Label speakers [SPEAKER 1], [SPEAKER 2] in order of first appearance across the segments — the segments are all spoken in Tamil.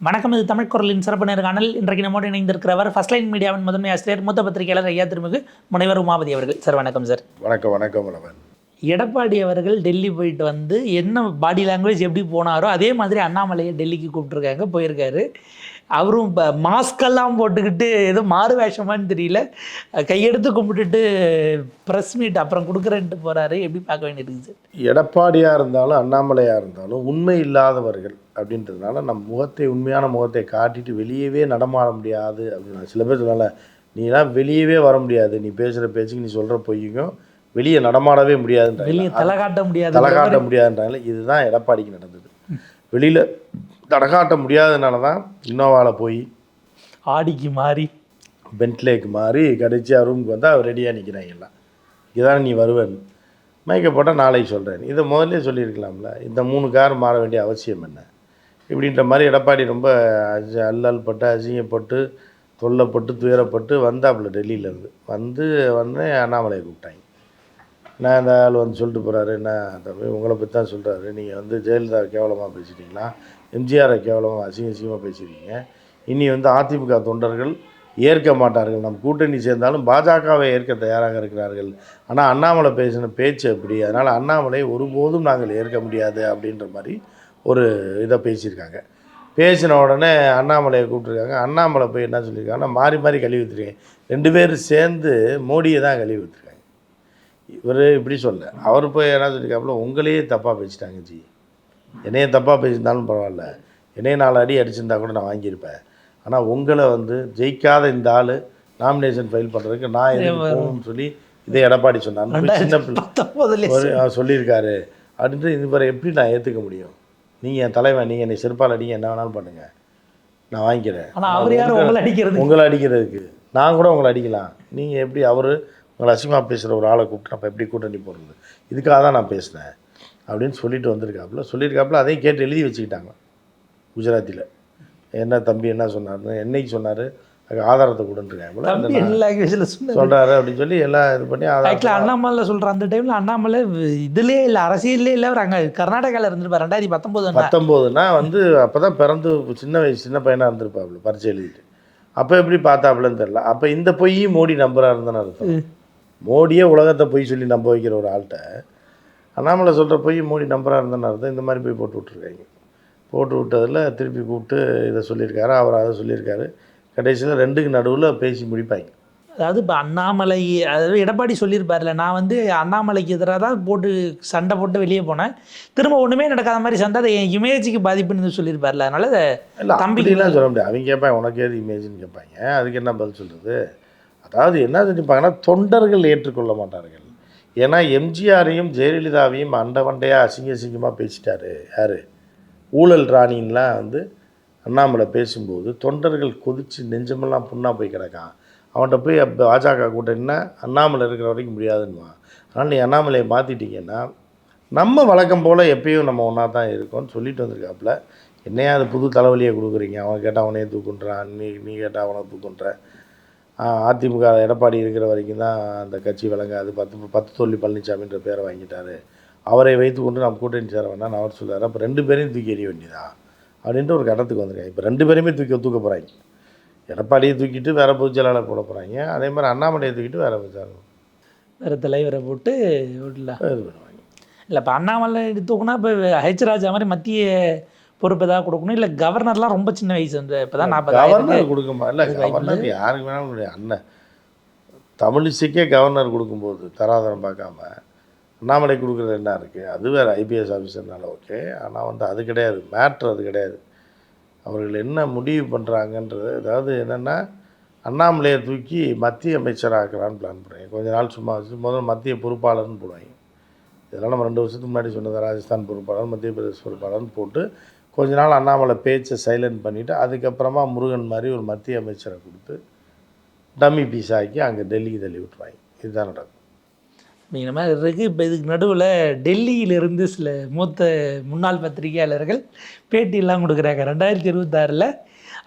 [SPEAKER 1] வணக்கம் இது தமிழ் குரலின் சிறப்பு நேர்காணல் இன்றைக்கு நம்மோடு இணைந்திருக்கிறவர் ஃபர்ஸ்ட் லைன் மீடியாவின் முதன்மை ஆசிரியர் மூத்த பத்திரிகையாளர் ஐயா திருமிகு முனைவர் உமாபதி அவர்கள். சார் வணக்கம் சார்
[SPEAKER 2] வணக்கம் வணக்கம் வணவன்
[SPEAKER 1] எடப்பாடி அவர்கள் டெல்லி போயிட்டு வந்து என்ன பாடி லாங்குவேஜ் எப்படி போனாரோ அதே மாதிரி அண்ணாமலையை டெல்லிக்கு கூப்பிட்டுருக்காங்க போயிருக்காரு. அவரும் இப்போ மாஸ்கெல்லாம் போட்டுக்கிட்டு ஏதோ மாறு வேஷமான்னு தெரியல. கையெடுத்து கும்பிட்டுட்டு ப்ரெஸ் மீட் அப்புறம் கொடுக்குறேன்ட்டு போகிறாரு எப்படி பார்க்க வேண்டியிருக்கு சார்?
[SPEAKER 2] எடப்பாடியாக இருந்தாலும் அண்ணாமலையாக இருந்தாலும் உண்மை இல்லாதவர்கள் அப்படின்றதுனால நம் முகத்தை உண்மையான முகத்தை காட்டிட்டு வெளியவே நடமாட முடியாது அப்படின்னு சில பேர் சொன்னால நீலாம் வெளியவே வர முடியாது. நீ பேசுகிற பேச்சுக்கு நீ சொல்கிற பொய்யும் வெளியே நடமாடவே முடியாதுன்ற
[SPEAKER 1] வெளியே தலை காட்ட முடியாது.
[SPEAKER 2] தலை காட்ட முடியாதுன்றாங்க. இதுதான் எடப்பாடிக்கு நடந்தது. வெளியில் தலை காட்ட முடியாதனால தான் இன்னோவாவில் போய்
[SPEAKER 1] ஆடிக்கு மாறி.
[SPEAKER 2] பென்ட்லேக்கு மாறி கடைசியாக ரூமுக்கு வந்தால் அவர் ரெடியாக நிற்கிறாங்க எல்லாம். இதான நீ வருவன். மயக்க போட்டால் நாளைக்கு சொல்கிறேன் இதை முதல்ல சொல்லியிருக்கலாம்ல. இந்த மூணு கார் மாற வேண்டிய அவசியம் என்ன? இப்படின்ற மாதிரி எடப்பாடி ரொம்ப அஜ அல்லல் பட்டு அசிங்கப்பட்டு தொல்லைப்பட்டு துயரப்பட்டு வந்தாப்புல டெல்லியிலேருந்து வந்து வந்து அண்ணாமலையை கூப்பிட்டாங்க. நான் இந்த ஆள் வந்து சொல்லிட்டு போகிறாரு என்ன தம்பி உங்களை பற்றி தான் சொல்கிறாரு நீங்கள் வந்து ஜெயலலிதா கேவலமாக பேசிட்டீங்களா? எம்ஜிஆரை கேவலமாக அசிங்க அசிங்கமாக பேசியிருக்கீங்க இனி வந்து அதிமுக தொண்டர்கள் ஏற்க மாட்டார்கள். நம் கூட்டணி சேர்ந்தாலும் பாஜகவை ஏற்க தயாராக இருக்கிறார்கள். ஆனால் அண்ணாமலை பேசின பேச்சு அப்படி. அதனால் அண்ணாமலை ஒருபோதும் நாங்கள் ஏற்க முடியாது அப்படின்ற மாதிரி ஒரு இதை பேசியிருக்காங்க. பேசின உடனே அண்ணாமலையை கூப்பிட்ருக்காங்க அண்ணாமலை போய் என்ன சொல்லியிருக்காங்கன்னா மாறி மாறி கழுவி ஊற்றிருக்கேன் ரெண்டு பேரும் சேர்ந்து மோடியை தான் கழுவி ஊற்றுருக்காங்க இவர் இப்படி சொல்ல அவர் போய் என்ன சொல்லியிருக்காப்புல உங்களையே தப்பாக பேசிட்டாங்க ஜி. என்னையே தப்பாக பேசியிருந்தாலும் பரவாயில்ல. என்னையே நாலு அடி அடிச்சிருந்தா கூட நான் வாங்கியிருப்பேன். ஆனால் உங்களை வந்து ஜெயிக்காத இந்த ஆள் நாமினேஷன் ஃபைல் பண்ணுறதுக்கு நான் போகணும்னு சொல்லி இதே எடப்பாடி சொன்னார். சின்ன பிள்ளை. சொல்லியிருக்காரு. அப்படின்ட்டு இது பிறகு எப்படி நான் ஏற்றுக்க முடியும்? நீங்கள் என் தலைவன் நீங்கள் என்னை செருப்பால் அடிங்க என்ன வேணாலும் பண்ணுங்கள் நான் வாங்கிக்கிறேன்.
[SPEAKER 1] ஆனா அவர் யாரும் உங்களை அடிக்கிறது
[SPEAKER 2] உங்களை அடிக்கிறதுக்கு. நான் கூட உங்களை அடிக்கலாம். நீங்கள் எப்படி அவர் உங்களை அசிங்கமாக பேசுகிற ஒரு ஆளை கூப்பிட்டு நம்ம எப்படி கூட்டணி போடுறது? இதுக்காக தான் நான் பேசினேன். அப்படின்னு சொல்லிட்டு வந்திருக்காப்புல. சொல்லியிருக்காப்புல அதையும் கேட்டு எழுதி வச்சுக்கிட்டாங்க குஜராத்தியில் என்ன தம்பி என்ன சொன்னார்னு என்னைக்கு சொன்னார்? அதுக்கு ஆதாரத்தை கொடுன்றிருக்காங்க சொல்கிறாரு அப்படின்னு சொல்லி எல்லாம் இது பண்ணி
[SPEAKER 1] ஆக்சுவலாக அண்ணாமலை சொல்ற அந்த டைம்ல அண்ணாமலை இதுலயே இல்லை அரசியல்லே இல்லை. அவர் அங்கே கர்நாடகாவில் இருந்திருப்பார் ரெண்டாயிரத்தி பத்தொம்போது
[SPEAKER 2] பத்தொம்போதுனா வந்து அப்போ தான் பிறந்து சின்ன வயசு சின்ன பையனாக இருந்திருப்பாப்புல பரிச்சை எழுதிட்டு. அப்போ எப்படி பார்த்தாப்புலன்னு தெரில அப்போ இந்த பொய் மோடி நம்புறா இருந்தானே அர்த்தம். மோடியே உலகத்தை பொய் சொல்லி நம்ப வைக்கிற ஒரு ஆள்கிட்ட அண்ணாமலை சொல்கிற பொய் மோடி நம்புறா இருந்தானே அர்த்தம். இந்த மாதிரி போய் போட்டு விட்ருக்காங்க போட்டு விட்டதில் திருப்பி கூப்பிட்டு இதை சொல்லியிருக்காரு. அவர் அதை சொல்லியிருக்காரு. கடைசியில் ரெண்டுக்கு நடுவில் பேசி முடிப்பாங்க.
[SPEAKER 1] அதாவது இப்போ அண்ணாமலை அதாவது எடப்பாடி சொல்லியிருப்பார்ல நான் வந்து அண்ணாமலைக்கு எதிராக தான் போட்டு சண்டை போட்டு வெளியே போனேன். திரும்ப ஒன்றுமே நடக்காத மாதிரி சண்டை அதை என் இமேஜுக்கு பாதிப்புன்னு சொல்லியிருப்பார்ல அதனால அதை
[SPEAKER 2] இல்லை தம்பிலாம் சொல்ல முடியாது. அவங்க கேட்பாங்க உனக்கு ஏது இமேஜ்னு கேட்பாங்க. அதுக்கு என்ன பதில் சொல்கிறது அதாவது என்ன செஞ்சுப்பாங்கன்னா தொண்டர்கள் ஏற்றுக்கொள்ள மாட்டார்கள். ஏன்னா எம்ஜிஆரையும் ஜெயலலிதாவையும் அண்டவண்டையாக அசிங்க அசிங்கமாக பேசிட்டாரு. யார்? ஊழல் ராணின்லாம் வந்து அண்ணாமலை பேசும்போது தொண்டர்கள் கொதித்து நெஞ்சமெல்லாம் புண்ணாக போய் கிடக்கான். அவன்கிட்ட போய் பாஜக கூட்டணின்னா அண்ணாமலை இருக்கிற வரைக்கும் முடியாதுன்னுவான். அதனால் நீ அண்ணாமலையை மாற்றிட்டீங்கன்னா நம்ம வழக்கம் போல் எப்பயும் நம்ம ஒன்றா தான் இருக்கோம்னு சொல்லிட்டு வந்திருக்காப்புல. என்னையா அது புது தலைவலியை கொடுக்குறீங்க? அவன் கேட்டால் அவனையே தூக்குன்றான். நீ நீ கேட்டால் அவனை தூக்குன்ற. அதிமுக எடப்பாடி இருக்கிற வரைக்கும் தான் அந்த கட்சி விளங்காது. பத்து பத்து தொல்லி பழனிசாமின்ற பேரை வாங்கிட்டாரு. அவரை வைத்துக்கொண்டு நம்ம கூட்டணி சேர வேண்டாம்னு அவர் சொல்றாரு. அப்போ ரெண்டு பேரையும் தூக்கி எறிய வேண்டியதா? அப்படின்ட்டு ஒரு கட்டத்துக்கு வந்திருக்காங்க. இப்போ ரெண்டு பேரையுமே தூக்கி தூக்க போகிறாங்க எடப்பாடியை தூக்கிட்டு வேற பொதுச் செயலாளர் போட போகிறாங்க அதே மாதிரி அண்ணாமலையை தூக்கிட்டு வேற பொதுச்
[SPEAKER 1] வேறு தலைவரை போட்டு விடலாம்
[SPEAKER 2] இது பண்ணுவாங்க.
[SPEAKER 1] இல்லை இப்போ அண்ணாமலை தூக்குனா இப்போ ஹெச் ராஜா மாதிரி மத்திய பொறுப்பு ஏதாவது கொடுக்கணும்? இல்லை கவர்னர்லாம் ரொம்ப சின்ன வயசு வந்து இப்போ தான் நாற்பது
[SPEAKER 2] கவர்னர் கொடுக்குமா? இல்லை கவர்னர் யாருக்கு வேணாலும். அண்ணன் தமிழிசைக்கே கவர்னர் கொடுக்கும்போது தராதரம் பார்க்காம அண்ணாமலை கொடுக்குறது என்ன இருக்குது அது வேறு ஐபிஎஸ் ஆஃபீஸர்னால ஓகே ஆனால் வந்து அது கிடையாது. மேட்ரு அது கிடையாது. அவர்கள் என்ன முடிவு பண்ணுறாங்கன்றது அதாவது என்னென்னா அண்ணாமலையை தூக்கி மத்திய அமைச்சராக்கலான்னு பிளான் பண்ணுறாங்க. கொஞ்ச நாள் சும்மா வச்சு முதல்ல மத்திய பொறுப்பாளர்னு போடுவாங்க. இதெல்லாம் நம்ம ரெண்டு வருஷத்துக்கு முன்னாடி சொன்னது ராஜஸ்தான் பொறுப்பாளர் மத்திய பிரதேச பொறுப்பாளர்னு போட்டு கொஞ்ச நாள் அண்ணாமலை பேச்சை சைலண்ட் பண்ணிவிட்டு அதுக்கப்புறமா முருகன் மாதிரி ஒரு மத்திய அமைச்சரை கொடுத்து டம்மி பீஸ் ஆக்கி அங்கே டெல்லிக்கு தள்ளி விட்டுருவாங்க. இதுதான் நடக்கும்.
[SPEAKER 1] அப்படிங்கிற மாதிரி இருக்குது இப்போ இதுக்கு நடுவில் டெல்லியிலிருந்து சில மூத்த முன்னாள் பத்திரிகையாளர்கள் பேட்டியெல்லாம் கொடுக்குறாங்க. ரெண்டாயிரத்தி இருபத்தாறில்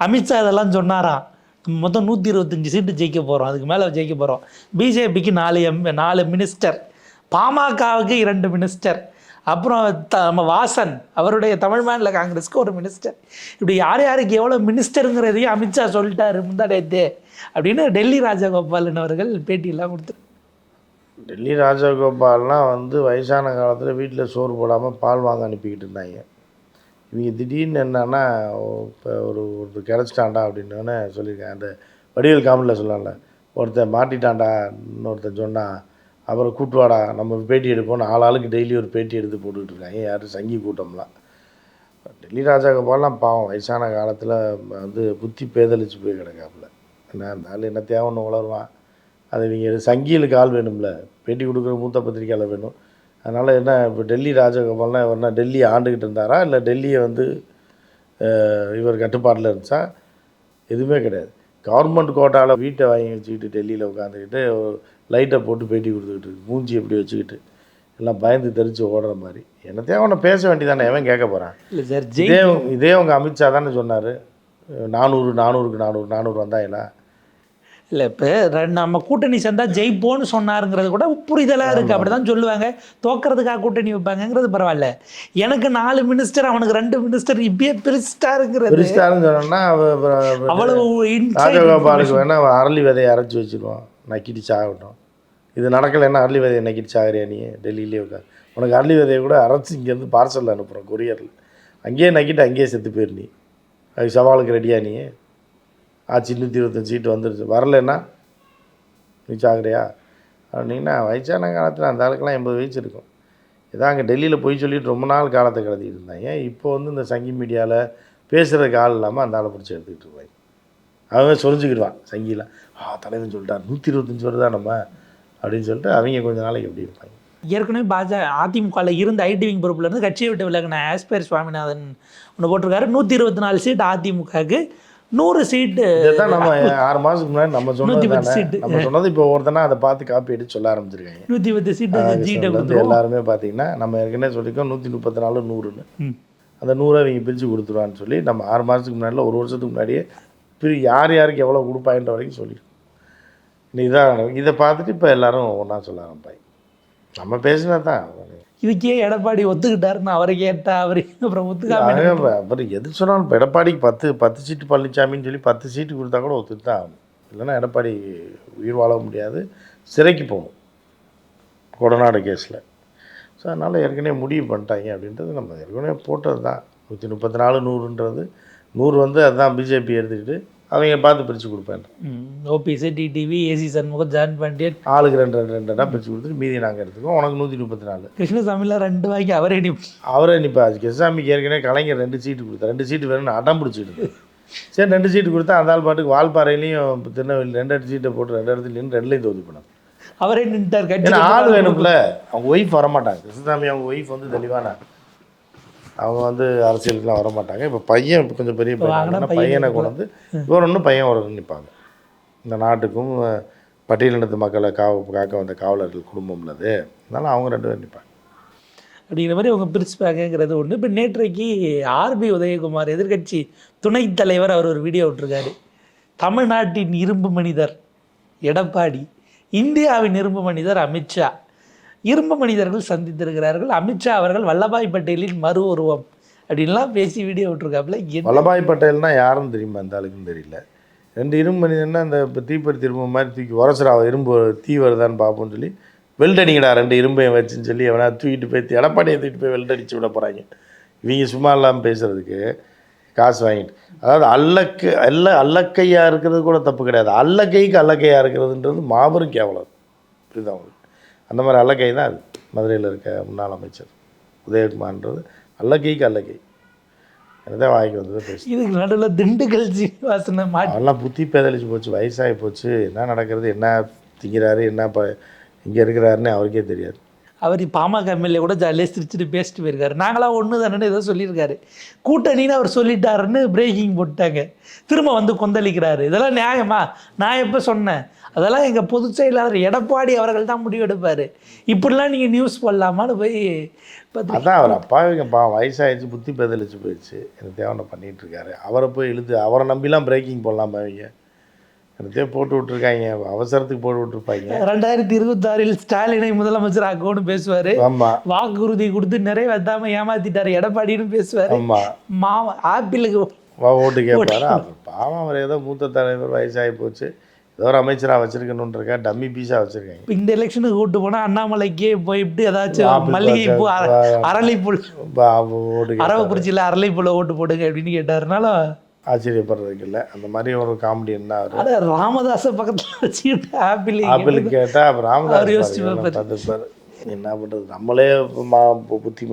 [SPEAKER 1] அமித்ஷா இதெல்லாம் சொன்னாராம் மொத்தம் நூற்றி இருபத்தஞ்சி சீட்டு ஜெயிக்க போகிறோம் அதுக்கு மேலே ஜெயிக்க போகிறோம் பிஜேபிக்கு நாலு எம் நாலு மினிஸ்டர் பாமகவுக்கு இரண்டு மினிஸ்டர் அப்புறம் த- நம்ம வாசன் அவருடைய தமிழ் மாநில காங்கிரஸ்க்கு ஒரு மினிஸ்டர் இப்படி யார் யாருக்கு எவ்வளோ மினிஸ்டருங்கிறதையும் அமித்ஷா சொல்லிட்டாரு முந்தாடேத்தே அப்படின்னு டெல்லி ராஜகோபாலன் அவர்கள் பேட்டியெல்லாம் கொடுத்துரு
[SPEAKER 2] டெல்லி ராஜகோபால்லாம் வந்து வயசான காலத்தில் வீட்டில் சோறு போடாமல் பால் வாங்க அனுப்பிக்கிட்டு இருந்தாங்க. இவங்க திடீர்னு என்னன்னா இப்போ ஒரு ஒருத்தர் கிடச்சிட்டாண்டா அப்படின்னு சொல்லியிருக்கேன் அந்த வடிவேல் காமெடியில் சொல்லலாம்ல ஒருத்தன் மாட்டிட்டான்டா இன்னொருத்தன் சொன்னான் அப்புறம் கூட்டுவாடா நம்ம பேட்டி எடுப்போம்னு ஆள் ஆளுக்கு டெய்லி ஒரு பேட்டி எடுத்து போட்டுக்கிட்டு இருக்காங்க. யாரும் சங்கி கூட்டம்லாம். டெல்லி ராஜகோபால்லாம் பாவம் வயசான காலத்தில் வந்து புத்தி பேதலிச்சு போய் கிடக்காப்புல. என்ன இருந்தாலும் என்ன என்ன தேவைன்னு உளருவான் அது இவங்க சங்கியலுக்கு ஆள் வேணும்ல. பேட்டி கொடுக்குற மூத்த பத்திரிக்கையாளர் வேணும். அதனால் என்ன இப்போ டெல்லி ராஜகோபால்னா இவர்னா டெல்லியை ஆண்டுக்கிட்டு இருந்தாரா? இல்லை டெல்லியை வந்து இவர் கட்டுப்பாட்டில் இருந்துச்சா? எதுவுமே கிடையாது. கவர்மெண்ட் கோட்டாவில் வீட்டை வாங்கி வச்சுக்கிட்டு டெல்லியில் உட்காந்துக்கிட்டு லைட்டை போட்டு பேட்டி கொடுத்துக்கிட்டு. மூஞ்சி எப்படி வச்சுக்கிட்டு. எல்லாம் பயந்து தெரிச்சு ஓடுற மாதிரி. என்னத்தையும் அவனை பேச வேண்டியதானே எவன் கேட்க போகிறான்
[SPEAKER 1] இல்லை சார் ஜெய்
[SPEAKER 2] இதே இதே உங்கள் அமித்ஷா தானே சொன்னார். நானூறு நானூறுக்கு நானூறு நானூறு வந்தாங்களா
[SPEAKER 1] இல்லை? இப்போ நம்ம கூட்டணி சேர்ந்தா ஜெயிப்போன்னு சொன்னாருங்கிறது கூட புரிதலாக இருக்குது அப்படி தான் சொல்லுவாங்க. தோக்கிறதுக்காக கூட்டணி வைப்பாங்கங்கிறது பரவாயில்ல. எனக்கு நாலு மினிஸ்டர் அவனுக்கு ரெண்டு மினிஸ்டர் இப்பயே பிரிஸ்டாருங்கிறது
[SPEAKER 2] பிரிஸ்டாருன்னு சொன்னோன்னா
[SPEAKER 1] அவ்வளவு
[SPEAKER 2] ராஜகோபாலுக்கு வேணால் அரளி விதையை அரைச்சி வச்சுருவோம் நக்கிட்டு சாகட்டும் இது நடக்கலைன்னா அரளி விதையை நக்கிட்டு சாகுறியா நீ? டெல்லியிலே உட்கார். உனக்கு அரளி விதையை கூட அரைச்சி இங்கேருந்து பார்சலில் அனுப்புகிறோம் கொரியரில். அங்கேயே நக்கிட்டு அங்கேயே செத்து போயிரு நீ. அது சவாலுக்கு ரெடியா நீ? ஆச்சு நூற்றி இருபத்தஞ்சு சீட்டு வந்துடுச்சு வரலைன்னா நீ சாகுறியா? அப்படின்னா வயசான காலத்தில் அந்த ஆளுக்கெல்லாம் எண்பது வயசு இருக்கும். இதான் அங்கே டெல்லியில் போய் சொல்லிட்டு ரொம்ப நாள் காலத்தை கடத்திட்டு இருந்தாங்க இப்போ வந்து இந்த சங்கி மீடியாவில் பேசுகிறதுக்கு ஆள் இல்லாமல் அந்த ஆளை பிடிச்சி எடுத்துக்கிட்டு இருப்பாங்க அவன் சொரிஞ்சுக்கிடுவான் சங்கியில். ஆ தலைவன் சொல்லிட்டார் நூற்றி இருபத்தஞ்சி வருதா நம்ம? அப்படின்னு சொல்லிட்டு அவங்க கொஞ்ச நாளைக்கு எப்படி இருப்பாங்க.
[SPEAKER 1] ஏற்கனவே பாஜக அதிமுகவில் இருந்த ஐடி விங் பொறுப்புல இருந்து கட்சியை விட்டு விலகின ஆஸ்பேர் சுவாமிநாதன் ஒன்று போட்டிருக்காரு. நூற்றி இருபத்தி நாலு சீட் அதிமுகவுக்கு. நூறு சீட்டு
[SPEAKER 2] நம்ம ஆறு மாதத்துக்கு முன்னாடி நம்ம சொன்னது
[SPEAKER 1] சீட்டு.
[SPEAKER 2] நம்ம சொன்னது இப்போ ஒருத்தனா அதை பார்த்து காப்பி எடுத்து சொல்ல ஆரம்பிச்சிருக்காங்க.
[SPEAKER 1] நூற்றி பத்து சீட்டு
[SPEAKER 2] வந்து எல்லாருமே பார்த்தீங்கன்னா நம்ம ஏற்கனவே சொல்லியிருக்கோம் நூற்றி முப்பத்தி நாலு நூறுன்னு. அந்த நூறை அவங்க பிரித்து கொடுத்துருவான்னு சொல்லி நம்ம ஆறு மாதத்துக்கு முன்னாடில ஒரு வருஷத்துக்கு முன்னாடியே பிரி யார் யாருக்கு எவ்வளோ கொடுப்பாயின்ற வரைக்கும் இன்னும் இதான். இதை பார்த்துட்டு இப்போ எல்லாரும் ஒன்றா சொல்ல ஆரம்பிப்பாங்க நம்ம பேசினா தான்
[SPEAKER 1] இதுக்கே எடப்பாடி ஒத்துக்கிட்டாருன்னு அவரை கேட்டா அவரு அப்புறம் ஒத்துக்காம
[SPEAKER 2] அப்புறம் எது சொன்னாலும் இப்போ எடப்பாடிக்கு பத்து பத்து சீட்டு பழனிசாமின்னு சொல்லி பத்து சீட்டு கொடுத்தா கூட ஒத்துட்டு தான் ஆகணும். இல்லைன்னா எடப்பாடி உயிர் வாழ முடியாது. சிறைக்கு போகணும். கொடநாடு கேஸில். ஸோ அதனால் ஏற்கனவே முடிவு பண்ணிட்டாங்க அப்படின்றது நம்ம ஏற்கனவே போட்டது தான் நூற்றி முப்பத்தி நாலு நூறுன்றது நூறு வந்து அதுதான் பிஜேபி எடுத்துக்கிட்டு அவங்க பார்த்து பிரித்து கொடுப்பேன்.
[SPEAKER 1] OBC TTV AC Shanmugam John Pandian
[SPEAKER 2] ஆளுக்கு ரெண்டு ரெண்டு ரெண்டு ரெண்டாக பிரித்து கொடுத்துட்டு மீதி நாங்கள் எடுத்துக்கோம் உனக்கு நூற்றி முப்பத்தி நாலு.
[SPEAKER 1] கிருஷ்ணசாமிலாம் ரெண்டு வாங்கி அவரே நீ
[SPEAKER 2] அவரே நிப்பா கெசாமிக்கு ஏற்கனவே கலைஞர் ரெண்டு சீட்டு கொடுத்தா ரெண்டு சீட்டு வேணும்னு அடம் பிடிச்சிட்டு. சரி ரெண்டு சீட்டு கொடுத்தா அந்த ஆள் பாட்டுக்கு வால்பாறையிலையும் திருநெல்வேலி ரெண்டு ரெண்டு சீட்டை போட்டு ரெண்டு இடத்துல நின்று ரெண்டுலையும் தோதி பண்ணாங்க
[SPEAKER 1] அவரே நின்ட்டார் கட்சி
[SPEAKER 2] ஏன்னா ஆள் வேணும்ல. அவங்க ஒய்ஃப் வரமாட்டாங்க. கிருஷ்ணசாமி அவங்க ஒய்ஃப் வந்து தெளிவான அவங்க வந்து அரசியலுக்குலாம் வரமாட்டாங்க. இப்போ பையன் இப்ப கொஞ்சம் பெரிய பையன்
[SPEAKER 1] பையன்
[SPEAKER 2] கொண்டு வந்து இவர் ஒன்றும் பையன் ஒரு நிற்பாங்க இந்த நாட்டுக்கும் பட்டியலினத்து மக்களை காவ காக்க வந்த காவலர்கள் குடும்பம்ல அது. அதனால அவங்க ரெண்டு பேரும் நிற்பாங்க
[SPEAKER 1] அப்படிங்கிற மாதிரி அவங்க பிரிச்சுப்பாங்கங்கிறது ஒன்று இப்போ நேற்றைக்கு ஆர்பி உதயகுமார் எதிர்க்கட்சி துணைத் தலைவர் அவர் ஒரு வீடியோ விட்டுருக்காரு. தமிழ்நாட்டின் இரும்பு மனிதர் எடப்பாடி இந்தியாவின் இரும்பு மனிதர் அமித்ஷா. இரும்பு மனிதர்கள் சந்தித்திருக்கிறார்கள். அமித்ஷா அவர்கள் வல்லபாய் பட்டேலின் மறு உருவம் அப்படின்லாம் பேசி வீடியோ விட்டுருக்காப்புல.
[SPEAKER 2] வல்லபாய் பட்டேல்னா யாருன்னு தெரியுமா? அந்த ஆளுக்குன்னு தெரியல. ரெண்டு இரும்பு மனிதன்னா அந்த இப்போ தீப்பெட்டி மாதிரி தூக்கி உரசுறா இரும்பு தீ வருதான்னு பார்ப்போம்னு சொல்லி வெல்டடிங்கடா ரெண்டு இரும்பையும் வச்சுன்னு சொல்லி எவனா தூக்கிட்டு போய் எடப்பாடியை தூக்கிட்டு போய் வெல்டடிச்சு விட போகிறாங்க இவங்க சும்மா இல்லாமல் பேசுகிறதுக்கு காசு வாங்கிட்டு. அதாவது அல்லக்கு அல்ல அல்லக்கையாக இருக்கிறது கூட தப்பு கிடையாது. அல்லக்கைக்கு அல்லக்கையாக இருக்கிறதுன்றது மாபெரும் கேவலம். புரியுதா உங்களுக்கு? அந்த மாதிரி அல்லக்கை தான் அது. மதுரையில் இருக்க முன்னாள் அமைச்சர் உதயகுமார்ன்றது அல்லக்கைக்கு அல்லக்கை என்னதான் வாய்க்கு வந்தது பேசு.
[SPEAKER 1] இதுக்கு நடுவில் திண்டுக்கல் சீனிவாசனை
[SPEAKER 2] அவெல்லாம் புத்தி பேதலிச்சு போச்சு வயசாகி போச்சு. என்ன நடக்கிறது என்ன திங்கிறாரு என்ன ப இங்கே இருக்கிறாருன்னு அவருக்கே தெரியாது.
[SPEAKER 1] அவர் பாமக எம்எல்ஏ கூட ஜாலியாக சிரிச்சுட்டு பேசிட்டு போயிருக்காரு. நாங்களாம் ஒன்று தானே ஏதோ சொல்லியிருக்காரு. கூட்டணின்னு அவர் சொல்லிட்டாருன்னு பிரேக்கிங் போட்டாங்க திரும்ப வந்து கொந்தளிக்கிறாரு. இதெல்லாம் நியாயமா? நான் எப்போ சொன்னேன்? அதெல்லாம் எங்கள் பொதுச் செயலாளர் எடப்பாடி அவர்கள் தான் முடிவெடுப்பார். இப்படிலாம் நீங்கள் நியூஸ் போடலாமான்னு போய்
[SPEAKER 2] அதான் அவர் அப்பாவிங்க பா வயசாகிடுச்சு புத்தி பேதலிச்சு போயிடுச்சு. எனக்கு தேவனை பண்ணிகிட்டு இருக்காரு. அவரை போய் இழுத்து அவரை நம்பிலாம் பிரேக்கிங் போடலாம் அவங்க எடுத்தே போட்டு விட்ருக்காங்க அவசரத்துக்கு போட்டு விட்ருப்பாங்க
[SPEAKER 1] ரெண்டாயிரத்தி இருபத்தாறில் ஸ்டாலினை முதலமைச்சர் ஆக்கும்னு பேசுவாரு.
[SPEAKER 2] ஆமாம்
[SPEAKER 1] வாக்குறுதி கொடுத்து நிறைவேற்றாம ஏமாத்திட்டாரு எடப்பாடின்னு பேசுவாரு.
[SPEAKER 2] ஆமாம்
[SPEAKER 1] மாமா ஆப்பிளுக்கு
[SPEAKER 2] ஓட்டு கேட்பாரு பாவம் அவர் ஏதோ மூத்த தலைவர் வயசாகி போச்சு. ஏதோ ஒரு அமைச்சராக வச்சிருக்கணுன்றக்கா டம்மி பீஸாக வச்சுருக்காங்க.
[SPEAKER 1] இப்ப இந்த எலெக்ஷனுக்கு கூட்டு போனா அண்ணாமலைக்கே போயிட்டு ஏதாச்சும் மல்லிகை பூ
[SPEAKER 2] பழம்,
[SPEAKER 1] அர- அரளிப்புல்
[SPEAKER 2] ஓட்டு கேட்பாரு.
[SPEAKER 1] அரவக்குறிச்சியில் அரளிப்புல ஓட்டு போடுங்க அப்படின்னு கேட்டாருனால
[SPEAKER 2] ஆச்சரியப்படுறதுக்கு இல்லை. அந்த மாதிரி ஒரு காமெடி என்ன அவர்?
[SPEAKER 1] அட ராமதாஸ பக்கத்துல வச்சுக்கிட்டு ஆப்பிள்
[SPEAKER 2] ஆப்பிள் கேட்டால்
[SPEAKER 1] அவர் யோசிச்சு
[SPEAKER 2] ராமதாஸ் பார்த்துப்பார். என்ன பண்ணுறது நம்மளே மா புத்தி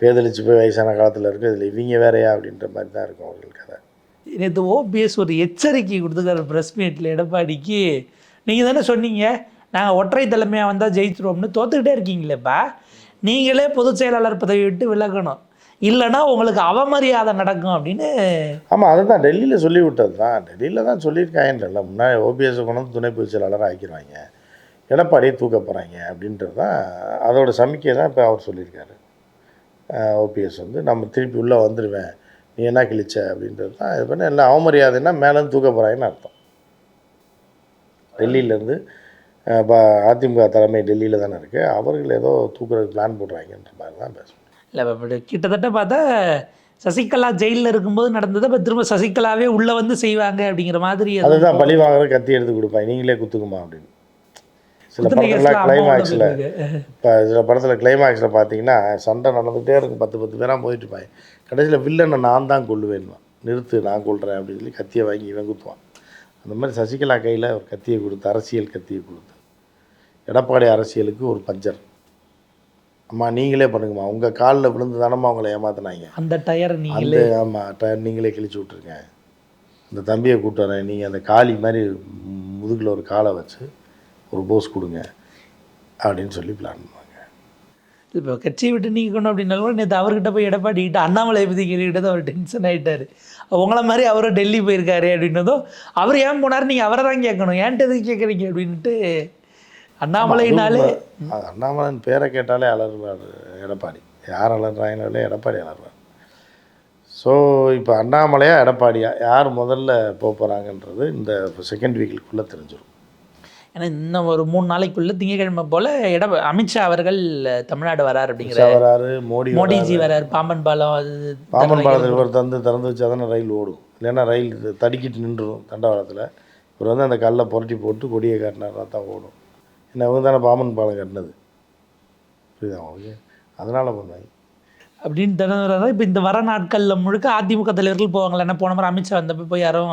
[SPEAKER 2] பேதலிச்சு போய் வயசான காலத்தில் இருக்கு இதில் இவங்க வேறையா அப்படின்ற மாதிரி தான் இருக்கும் அவங்களுக்கு கதை.
[SPEAKER 1] நேற்று ஓபிஎஸ் ஒரு எச்சரிக்கை கொடுத்துருக்காரு ப்ரெஸ் மீட்டில் எடப்பாடிக்கு. நீங்கள் தானே சொன்னீங்க நாங்கள் ஒற்றை தலைமையாக வந்தால் ஜெயிச்சிருவோம்னு தோத்துக்கிட்டே இருக்கீங்களேப்பா. நீங்களே பொதுச் செயலாளர் பதவி விட்டு விலகணும். இல்லைன்னா உங்களுக்கு அவமரியாதை நடக்கும் அப்படின்னு.
[SPEAKER 2] ஆமாம் அதுதான் டெல்லியில் சொல்லி விட்டது தான். டெல்லியில் தான் சொல்லியிருக்காங்கன்றல முன்னாடி ஓபிஎஸ் கொண்டு வந்து துணை பொதுச் செயலாளராக ஆக்கிடுவாங்க. எடப்பாடியை தூக்க போகிறாங்க அப்படின்றது தான் அதோட சமிக்கை தான் இப்போ அவர் சொல்லியிருக்காரு. ஓபிஎஸ் வந்து நம்ம திருப்பி உள்ளே வந்துடுவேன் நீ என்ன கிழிச்ச அப்படின்றது தான் இது பண்ண எல்லாம் அவமரியாதைன்னா மேலேருந்து தூக்க போகிறாங்கன்னு அர்த்தம். டெல்லியிலேருந்து இப்போ அதிமுக தலைமை டெல்லியில் தானே இருக்குது அவர்கள் ஏதோ தூக்குறதுக்கு பிளான் போடுறாங்கன்ற மாதிரி தான் பேசுவோம்
[SPEAKER 1] இல்லை இப்ப கிட்டத்தட்ட பார்த்தா சசிகலா ஜெயிலில் இருக்கும்போது நடந்ததை இப்போ திரும்ப சசிகலாவே உள்ளே வந்து செய்வாங்க அப்படிங்கிற மாதிரி அது
[SPEAKER 2] அதுதான் பழி வாங்குற கத்தி எடுத்து கொடுப்பாங்க. நீங்களே குத்துக்குமா அப்படின்னு. சில படத்தில் கிளைமேக்ஸில். இப்போ சில படத்தில் கிளைமேக்ஸில் பார்த்தீங்கன்னா சண்டை நடந்துகிட்டே இருக்கும். பத்து பத்து பேராக போயிட்டு இருப்பாங்க கடைசியில் வில்லனை நான் தான் கொள்ளுவேன்வான் நிறுத்து நான் கொள்கிறேன் அப்படின்னு சொல்லி கத்தியை வாங்கி இவன் குத்துவான். அந்த மாதிரி சசிகலா கையில் ஒரு கத்தியை கொடுத்து அரசியல் கத்தியை கொடுத்து. எடப்பாடி அரசியலுக்கு ஒரு பஞ்சர். அம்மா நீங்களே பண்ணுங்கம்மா. உங்கள் காலில் விழுந்து தானம்மா அவங்கள ஏமாத்தினாங்க.
[SPEAKER 1] அந்த டயர் நீங்கள்
[SPEAKER 2] அந்த ஆமாம் டயர் நீங்களே கிழிச்சு விட்ருங்க இந்த தம்பியை கூப்பிட்டு வரேன். நீங்கள் அந்த காளி மாதிரி முதுகில் ஒரு காலை வச்சு ஒரு போஸ் கொடுங்க அப்படின்னு சொல்லி பிளான் பண்ணுவாங்க.
[SPEAKER 1] இப்போ கட்சியை விட்டு நீக்கணும் அப்படின்னாலும் கூட நேற்று அவர்கிட்ட போய் எடப்பாடி கிட்ட அண்ணாமலை பற்றி கேட்டுக்கிட்டது அவர் டென்ஷன் ஆகிட்டார் உங்களை மாதிரி அவரும் டெல்லி போயிருக்காரு அப்படின்னதும் அவர் ஏன் போனார்? நீங்கள் அவரை தான் கேட்கணும். ஏன்ட்டு எதுக்கு கேட்குறீங்க? அப்படின்ட்டு அண்ணாமலைனாலே
[SPEAKER 2] அது அண்ணாமலைன் பேரை கேட்டாலே அலறுவார் எடப்பாடி. யார் அலறாங்களோ எடப்பாடி அலறுவார். ஸோ இப்போ அண்ணாமலையா எடப்பாடியா? யார் முதல்ல போக போகிறாங்கன்றது இந்த செகண்ட் வீக்குக்குள்ளே தெரிஞ்சிடும்
[SPEAKER 1] ஏன்னா இன்னும் ஒரு மூணு நாளைக்குள்ள திங்கக்கிழமை போல் எட அமித்ஷா அவர்கள் தமிழ்நாடு வரார் அப்படிங்கிற
[SPEAKER 2] வராரு மோடி
[SPEAKER 1] மோடிஜி வரார் பாம்பன் பாலம் அது
[SPEAKER 2] பாம்பன் பாலத்தில் இவர் தந்து திறந்து வச்சா தானே ரயில் ஓடும். இல்லைன்னா ரயில் தடிக்கிட்டு நின்றுடும் தண்டவாளத்தில். இவர் வந்து அந்த கல்லை புரட்டி போட்டு கொடியை காட்டினார்னா தான் ஓடும். என்ன இவங்க தானே பாம்பன் பாலம் கட்டினது. புரியுதா உங்களுக்கு? அதனால் பண்ணாங்க
[SPEAKER 1] அப்படின்னு தினம் இப்போ இந்த வர நாட்களில் முழுக்க அதிமுக தலைவர்கள் போவாங்களே என்ன போன மாதிரி அமித்ஷா வந்தப்போ போய் யாரும்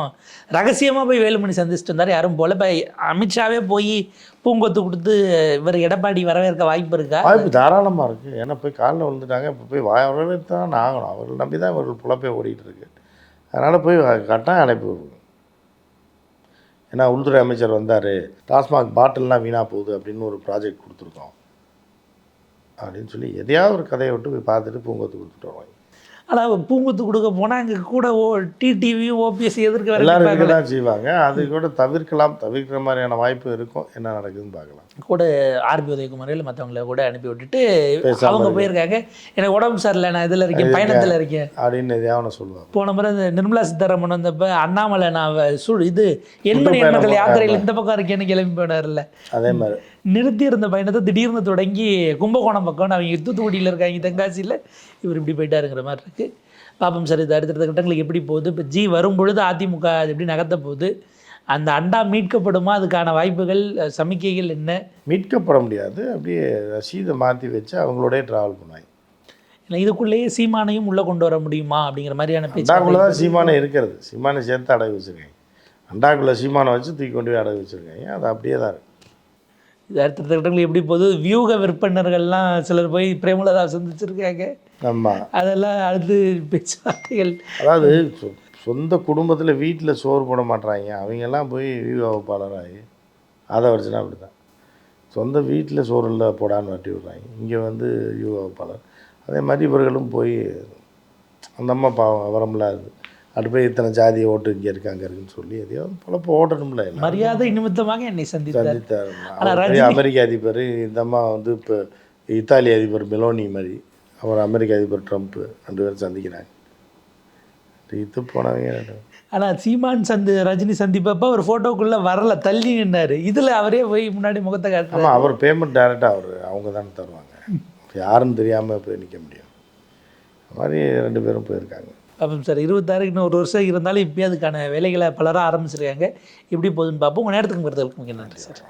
[SPEAKER 1] ரகசியமாக போய் வேலுமணி சந்திச்சுட்டு இருந்தார். யாரும் போல. இப்போ அமித்ஷாவே போய் பூங்கொத்து கொடுத்து இவர் எடப்பாடி வரவேற்க வாய்ப்பு இருக்கா?
[SPEAKER 2] வாய்ப்பு தாராளமாக இருக்குது ஏன்னா போய் காலில் விழுந்துட்டாங்க. இப்போ போய் வாய வரவேற்று தான் ஆகணும். அவர்கள் நம்பி தான் இவர்கள் புலப்பே ஓடிட்டு இருக்கு. அதனால் போய் கட்டாயம் அழைப்பு. ஏன்னா உள்துறை அமைச்சர் வந்தார். டாஸ்மாக் பாட்டில்லாம் வீணாக போகுது அப்படின்னு ஒரு ப்ராஜெக்ட் கொடுத்துருக்கோம். அப்படின்னு சொல்லி எதையாவது ஒரு கதையை விட்டு போய் பார்த்துட்டு பூங்கொத்து கொடுத்துட்டு வருவாங்க
[SPEAKER 1] ஆனால் பூங்கொத்து கொடுக்க போனால் அங்கே கூட ஓ டிடிவியும் ஓபிஎஸ் எதிர்க்க
[SPEAKER 2] எல்லாரும் இருக்க தான் செய்வாங்க. அது கூட தவிர்க்கலாம். தவிர்க்கிற மாதிரியான வாய்ப்பு இருக்கும். என்ன நடக்குதுன்னு பார்க்கலாம்.
[SPEAKER 1] கூட ஆர்பி உதயகுமார் இல்லை மற்றவங்கள கூட அனுப்பி விட்டுட்டு அவங்க. போயிருக்காங்க. எனக்கு உடம்பு சரியில்லை நான் இதில் இருக்கேன் பயணத்தில் இருக்கேன்.
[SPEAKER 2] அப்படின்னு எதையாவது சொல்லுவாங்க.
[SPEAKER 1] போன முறை இந்த நிர்மலா சீதாராமன் வந்தப்ப அண்ணாமலை நான் வ- சு இது எண்மணி எண்மக்கள் யாத்திரையில் இந்த பக்கம் இருக்கேன்னு கிளம்பி போனார்ல.
[SPEAKER 2] அதே மாதிரி.
[SPEAKER 1] நிறுத்தி இருந்த பயணத்தை திடீர்னு தொடங்கி கும்பகோணம் பக்கம் அவங்க தூத்துக்குடியில் இருக்காங்க தென்காசியில். இவர் இப்படி போயிட்டாருங்கிற மாதிரி இருக்குது பாப்போம் சார் இது அடுத்தடுத்த கட்டங்களுக்கு எப்படி போகுது? இப்போ ஜி வரும் பொழுது அதிமுக அது எப்படி நகர்த்த போகுது? அந்த அண்டா மீட்கப்படுமா? அதுக்கான வாய்ப்புகள் சமிக்கைகள் என்ன?
[SPEAKER 2] மீட்கப்பட முடியாது. அப்படியே ரசீதை மாற்றி வச்சு அவங்களோடய ட்ராவல் பண்ணுவாங்க.
[SPEAKER 1] இல்லை இதுக்குள்ளேயே சீமானையும் உள்ளே கொண்டு வர முடியுமா? அப்படிங்கிற மாதிரியான
[SPEAKER 2] அண்டாக்குள்ளே தான் சீமானை இருக்கிறது. சீமானை சேர்த்து அடகு வச்சுருக்காங்க. அண்டாக்குள்ளே சீமானை வச்சு தூக்கி கொண்டு போய் அடகு வச்சுருக்காங்க. அது அப்படியே தான் இருக்குது
[SPEAKER 1] இது அடுத்தடுத்த கட்டங்கள் எப்படி போகுது? வியூக விற்பனர்கள்லாம் சிலர் போய் பிரேமலதா சந்திச்சிருக்காங்க.
[SPEAKER 2] ஆமாம்
[SPEAKER 1] அதெல்லாம் அடுத்து பேச்சுவார்த்தைகள்
[SPEAKER 2] அதாவது சொந்த குடும்பத்தில் வீட்டில் சோறு போட மாட்றாங்க. அவங்கெல்லாம் போய் வியூ வகுப்பாளராகி அதை வச்சுனா அப்படி தான் சொந்த வீட்டில் சோறு இல்லை போடான்னு வட்டி விட்றாங்க. இங்கே வந்து வியூ வகுப்பாளர். அதே மாதிரி இவர்களும் போய் அந்த அம்மா பாவம் வரமில்லாது அப்படி போய் இத்தனை ஜாதி ஓட்டு இங்கே இருக்கு அங்கே இருக்குன்னு சொல்லி எதையாவது பொழப்ப ஓட்டணும்ல
[SPEAKER 1] மரியாதை நிமித்தமாக என்னை சந்தித்தார்.
[SPEAKER 2] அமெரிக்க அதிபர் இந்த அம்மா வந்து இப்போ இத்தாலி அதிபர் மெலோனி மாதிரி அவர் அமெரிக்க அதிபர் ட்ரம்ப்பு ரெண்டு பேரும் சந்திக்கிறாங்க. தீத்து போனவங்க.
[SPEAKER 1] ஆனால் சீமான் சந்து ரஜினி சந்திப்பப்ப அவர் ஃபோட்டோக்குள்ளே வரல தள்ளி நின்னாரு. இதில் அவரே போய் முன்னாடி முகத்தை காட்டுறாரு.
[SPEAKER 2] ஆமாம் அவர் பேமெண்ட் டேரெக்டாக அவர் அவங்க தானே தருவாங்க. யாருன்னு தெரியாமல் போய் நிற்க முடியும். அது மாதிரி ரெண்டு பேரும் போயிருக்காங்க.
[SPEAKER 1] பார்ப்போம் சார் இருபத்தாறு இன்னும் ஒரு வருஷம் இருந்தாலும் இப்போயே அதுக்கான வேலைகளை பலராக ஆரம்பிச்சிருக்காங்க. எப்படி போகுதுன்னு பார்ப்போம் உங்கள் நேரத்துக்கு வருது நன்றி சார்.